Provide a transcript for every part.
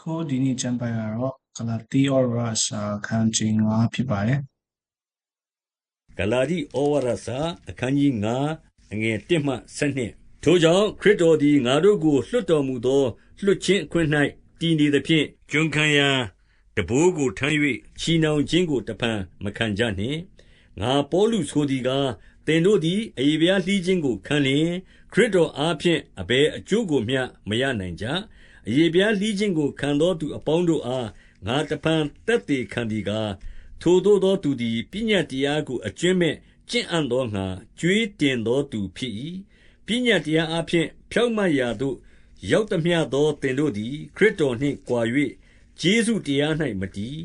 ခုဒီနေ့ကျမ်းပိုက်ကတော့ဂလာတိဩဝါစာခန်းကြီး9ဖြစ်ပါတယ်ဂလာတိဩဝါဒစာအခန်းကြီး9အငယ်1မှ7ထိုကြောင့်ခရစ်တော်သည်ငါတို့ကိုလွှတ်တော်မူသောလွှတ်ခြင်းအခွင့်၌တည်နေသဖြင့်ကျွန်ခံရာတဘိုးကိုထမ်း၍ချီနှောင်ခြင်းကိုတဖန်မခံကြနှင့်ငါပေါလုဆိုသည်ကားသင်တို့သည်အယေဘုရားလှီးခြင်းကိုခံလျင်ခရစ်တော်အားဖြင့်အဘယ်အကျိုးကိုမျှမရနိုင်ကြ အယေဘုရားလှီးခြင်းကို ခံသောသူအပေါင်းတို့အား ငါတဖန်တက်တည်ခံသည်ကား ထိုသို့သောသူသည် ပညတ်တရားကို အကျွင့်မဲ့ကျင့်အံ့သောငါကြွေးတင်သောသူဖြစ်၏ပညတ်တရားအဖျင်ဖြောက်မတ်ရာသို့ ရောက်သမျှသော သင်တို့သည် ခရစ်တော်နှင့်ကြွာ၍ကျေးဇူးတရား၌မတည်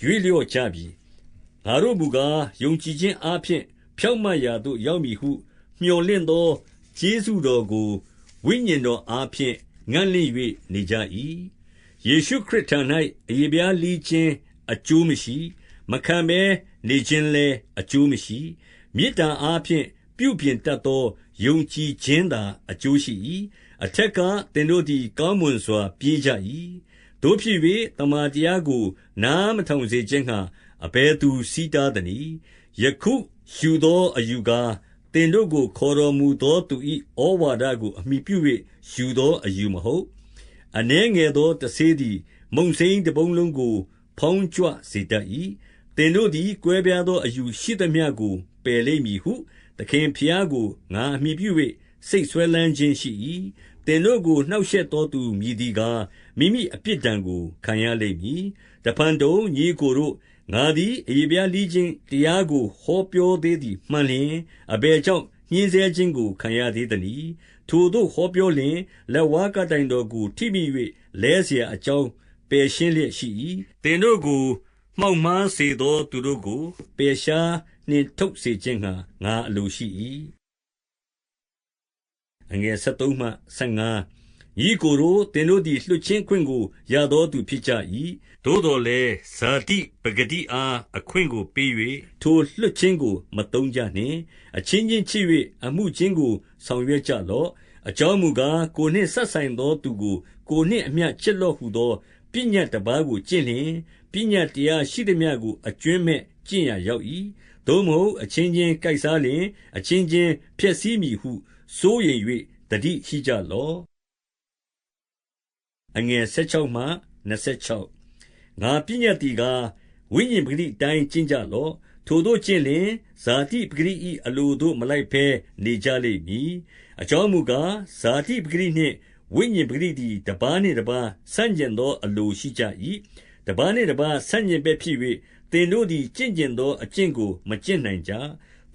ရွေ့လျော့ကြပြီ ငါတို့မူကား ယုံကြည်ခြင်းအဖျင်ဖြောက်မတ်ရာသို့ ရောက်မည်ဟုမျှော်လင့်သော ကျေးဇူးတော်ကို ဝိညာဉ်တော်အားဖြင့် ငန့်လင့်၍နေကြ၏ယေရှုခရစ်ထံ၌အယေဘုရားလှီးခြင်းအကျိုးမရှိ မခံဘဲနေခြင်းလည်းအကျိုးမရှိမေတ္တာအားဖြင့်ပြုပြင်တတ်သောယုံကြည်ခြင်းသာအကျိုးရှိ၏အထက်ကသင်တို့သည်ကောင်းမွန်စွာပြေးကြ၏တို့ဖြစ်၍တမန်တရားကို နားမထောင်စေခြင်းဟာအဘယ်သူစီးတားသနည်းယခုယူသောအယူကား သင်တို့ကို ခေါ်တော်မူသောသူ၏ဩဝါဒကို အမိပြု၍ယူသောအယူမဟုတ် အနှဲငယ်သော တဆေးသည် မုံစိမ်းတပုံးလုံးကို ဖောင်းကြွစေတတ်၏သင်တို့သည် ကွဲပြားသောအယူရှိသမျှကို ပယ်လိမ့်မည်ဟု သခင်ဖျားကို ငါအမိပြု၍စိတ်ဆွဲလန်းခြင်းရှိ၏သင်တို့ကို နှောက်ယှက်သောသူမြည်သည်ကား မိမိအပြစ်ဒဏ်ကို ခံရလိမ့်မည် တဖန်တုံ ညီကိုတို့ ငါသည် အရေဖျားလှီးခြင်းတရားကို ဟောပြောသေးသည်မှန်လျှင်၊အဘယ်ကြောင့် ညှဉ်းဆဲခြင်းကို ခံရသေးသနည်း။ထိုသို့ဟောပြောလျှင်၊လက်ဝါးကပ်တိုင်တော်ကို ထိမိ၍လဲစရာအကြောင်း ပယ်ရှင်းလျက်ရှိ၏။သင်တို့ကို မှောက်မှားစေသော သူတို့ကို ပယ်ရှားနှင်ထုတ်စေခြင်းငှါ ငါအလိုရှိ၏။13 ငါ ယ်73မှ75ဤကိုယ်တို့ သင်တို့သည် လွှတ်ခြင်းခွင့်ကို ရသောသူဖြစ်ကြ၏သို့တော်လည်း ဇာတိပဂတိအား အခွင့်ကိုပေး၍ထိုလွှတ်ခြင်းကိုမတုံးကြနှင့် အချင်းချင်းချစ်၍အမှုချင်းကို ဆောင်ရွက်ကြလော့ အကြောင်းမူကား ကိုနှင့်ဆက်ဆိုင်သောသူကို ကိုနှင့်အမျှ ချစ်လော့ဟုသော ပညတ်တပါးကို ကျင့်လျင် ပညတ်တရားရှိသည်များကို အကျွမ်းမဲ့ကျင့်ရရောက်၏သို့မဟုတ် အချင်းချင်းကြိုက်စားလျင် အချင်းချင်း ဖျက်ဆီးမည်ဟု စိုးရိမ်၍တတိရှိကြလော့ အငယ်16မှ26ငါပညတ်တီကားဝိညာဉ်ပဂတိတိုင်းကျင့်ကြလော့ထိုတို့ကျင့်လျင်ဇာတိပဂရိ၏အလိုတို့မလိုက်ဘဲနေကြလိမ့်မည်အကြောင်းမူကားဇာတိပဂရိနှင့်ဝိညာဉ်ပဂရိသည်တပားနှင့်တပားဆန့်ကျင်သောအလိုရှိကြ၏တပားနှင့်တပားဆန့်ကျင်ဘက်ဖြစ်၍သင်တို့သည်ကျင့်ကျင်သောအကျင့်ကိုမကျင့်နိုင်ကြ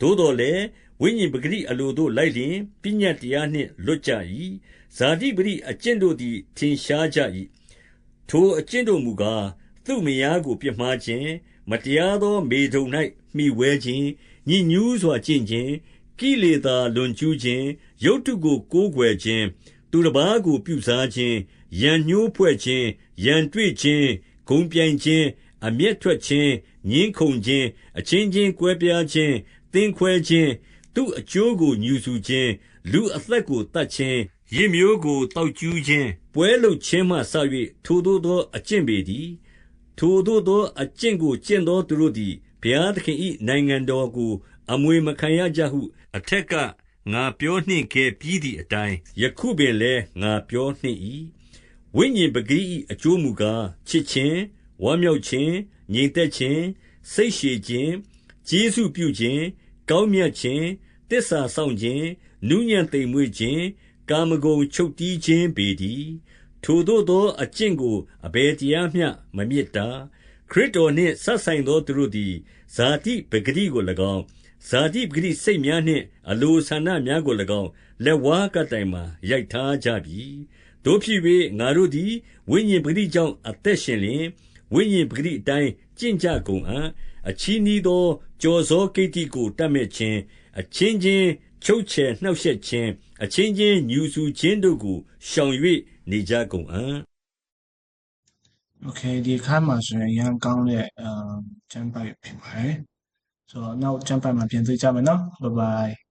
သို့တော်လည်းဝိညာဉ်ပဂရိအလိုတို့လိုက်လျင်ပညတ်တရားနှင့်လွတ်ကြ၏ ဇာတိပဂရိအကျင့်တို့သည် ထင်ရှားကြ၏ထိုအကျင့်တို့မူကား သူ့မယားကို ပြစ်မှားခြင်း မတရားသော မေထုံ၌မှီဝဲခြင်းညဉ့်ညူးစွာ ကျင့်ခြင်း ကိလေသာလွန်ကျူးခြင်း ရုတ်တုကို ကိုးကွယ်ခြင်း သူတစ်ပါးကို ပြုစားခြင်း ရန်ညှိုးဖွဲ့ခြင်း ရန်တွေ့ခြင်း ဂုံပြိုင်ခြင်း အမျက်ထွက်ခြင်းငင်းခုန်ခြင်း အချင်းချင်းကွဲပြားခြင်း သင်ခွဲခြင်း သူ့အကျိုးကိုညူဆူခြင်း လူအသက်ကိုတတ်ခြင်း ရစ်မျိုးကိုတောက်ကျူးခြင်း ပွဲလုခြင်းမှဆ၍ထိုသို့သော အကျင့်ပေသည်ထိုသို့သော အကျင့်ကို ကျင့်သောသူတို့သည် ဘုရားသခင်၏နိုင်ငံတော်ကို အမွေမခံရကြဟု အထက်က ငါပြောနှင့်ခဲ့ပြီးသည့်အတိုင်း ယခုပင်လည်း ငါပြောနှင့်၏ဝိညာဉ်ပဂိ၏အကျိုးမူကား ချစ်ခြင်း ဝမ်းမြောက်ခြင်း ငြိမ်သက်ခြင်း စိတ်ရှည်ခြင်း ကျေးဇူးပြုခြင်း ကောင်းမြတ်ခြင်းတစ္ဆာဆောင်ခြင်း နူးညံ့သိမ်မွေ့ခြင်း ကာမဂုဏ်ချုပ်တီးခြင်းပေတည်း ထိုသို့သောအကျင့်ကို အဘယ်တရားမျှ မမြစ်တာခရစ်တော်နှင့်ဆက်ဆိုင်သောသူတို့သည် ဇာတိပဂတိကို၎င်း ဇာတိပဂတိစိတ်များနှင့် အလိုဆန္ဒများကို၎င်း လက်ဝါးကတိုင်မှာ ရိုက်ထားကြပြီတို့ဖြစ်၍ငါတို့သည် ဝိညာဉ်ပဂတိကြောင့် အသက်ရှင်လျင် ဝိညာဉ်ပဂတိအတိုင်း ကျင့်ကြကုန်အံ့ အချီးနီးသောကြော်စောကိတ္တိကိုတတ်မဲ့ခြင်း အချင်းချင်း ချုပ်ချယ်နှောက်ယှက်ခြင်း အချင်းချင်းညူဆူခြင်းတို့ကို ရှောင်၍နေကြကုန်အံ့ Okay ဒီအခါမှာဆိုရင် အရန်ကောင်းတဲ့အာကျမ်းပိုက်ဖြစ်ပါတယ် ဆိုတော့ နောက်ကျမ်းပိုက်မှာ ပြန်တွေ့ကြမယ်နော် bye bye